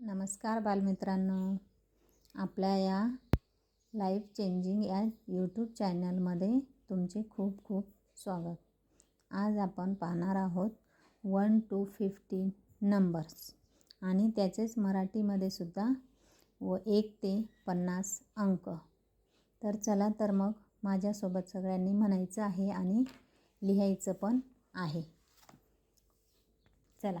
नमस्कार बालमित्रांनो. आपल्या या लाईफ चेंजिंग या यूट्यूब चॅनलमध्ये तुमचे खूप खूप स्वागत. आज आपण पाहणार आहोत वन टू फिफ्टीन नंबर्स आणि त्याचेच मराठीमध्ये सुद्धा व एक ते पन्नास अंक. तर चला तर मग माझ्यासोबत सगळ्यांनी म्हणायचं आहे आणि लिहायचं पण आहे. चला.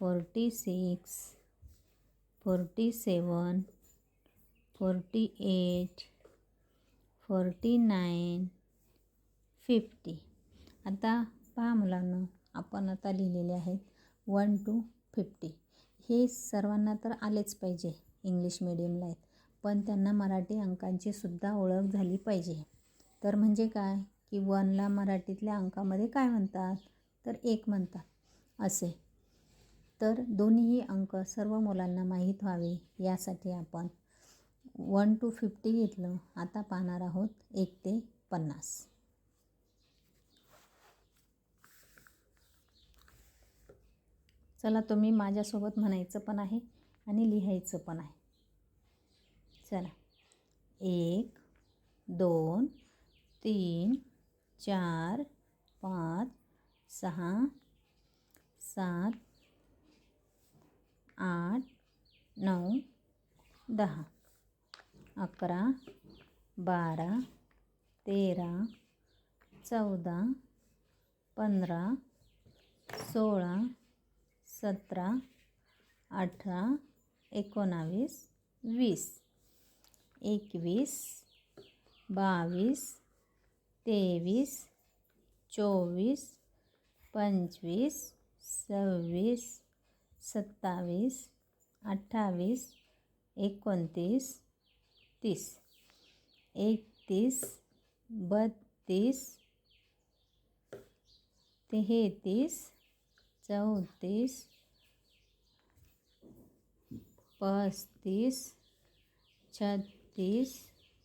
forty six forty seven forty eight forty nine fifty. आता पहा मुलांना आपण आता लिहिलेले आहेत वन टू फिफ्टी. हे सर्वांना तर आलेच पाहिजे इंग्लिश मिडियमला आहेत पण त्यांना मराठी अंकांची सुद्धा ओळख झाली पाहिजे. तर म्हणजे काय? की वनला मराठीतल्या अंकामध्ये काय म्हणतात? तर एक म्हणतात. असे. तर दोन्हीही अंक सर्व मुलांना माहीत व्हावे यासाठी आपण वन टू फिफ्टी घेतलं. आता पाहणार आहोत एक ते पन्नास. चला तुम्ही माझ्यासोबत म्हणायचं पण आहे आणि लिहायचं पण आहे. चला. एक दोन तीन चार पाच सहा सात आठ नऊ दहा अकरा बारा तेरा चौदा पंधरा सोळा सतरा अठरा एकोणावीस वीस एकवीस बावीस तेवीस चोवीस पंचवीस सव्वीस सत्तावीस अठ्ठावीस एकोणतीस तीस. एकतीस बत्तीस तेहतीस चौतीस पस्तीस छत्तीस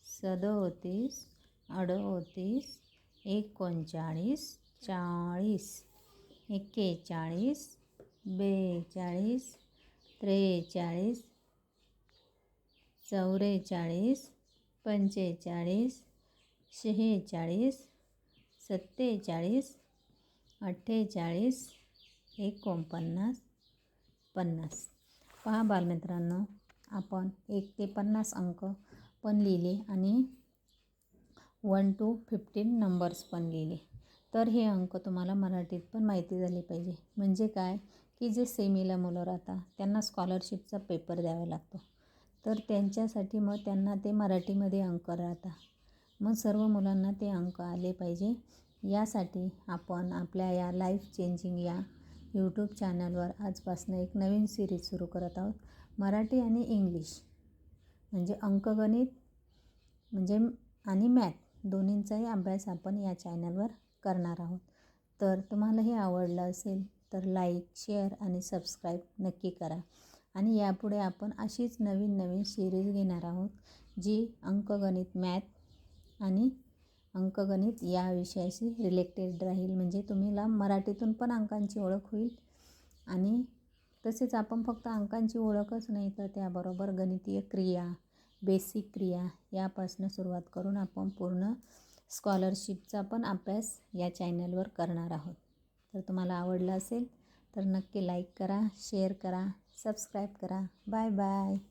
सदोतीस अडोतीस एकोणचाळीस चाळीस एक्केचाळीस बेचाळीस त्रेचाळीस चौवेचाळीस पंचेचाळीस शेहेचाळीस सत्तेचाळीस अठ्ठेचाळीस एकोणपन्नास पन्नास. पहा बालमित्रांनो आपण एक ते पन्नास अंक पण लिहिले आणि वन टू फिफ्टीन नंबर्स पण लिहिले. तर हे अंक तुम्हाला मराठीत पण माहिती झाली पाहिजे. म्हणजे काय? की जे सेमीला मुलं राहतात त्यांना स्कॉलरशिपचा पेपर द्यावा लागतो. तर त्यांच्यासाठी मग त्यांना ते मराठीमध्ये अंक राहतात. मग सर्व मुलांना ते अंक आले पाहिजे. यासाठी आपण आपल्या या लाईफ चेंजिंग या यूट्यूब चॅनलवर आजपासून एक नवीन सिरीज सुरू करत आहोत. मराठी आणि इंग्लिश म्हणजे अंकगणित म्हणजे आणि मॅथ दोन्हींचाही अभ्यास आपण या चॅनलवर करणार आहोत. तर तुम्हाला हे आवडलं असेल तर लाईक शेअर आणि सबस्क्राईब नक्की करा. आणि यापुढे आपण अशीच नवीन नवीन सिरीज घेणार आहोत जी अंकगणित मॅथ आणि अंकगणित या विषयाशी रिलेटेड राहील. म्हणजे तुम्हाला मराठीतून पण अंकांची ओळख होईल आणि तसेच आपण फक्त अंकांची ओळखच नाही तर त्याबरोबर गणितीय क्रिया बेसिक क्रिया यापासून सुरुवात करून आपण पूर्ण स्कॉलरशिपचा पण अभ्यास या चॅनलवर करणार आहोत. तर तुम्हाला आवडलं असेल तर नक्की लाईक करा शेअर करा सबस्क्राईब करा. Bye bye.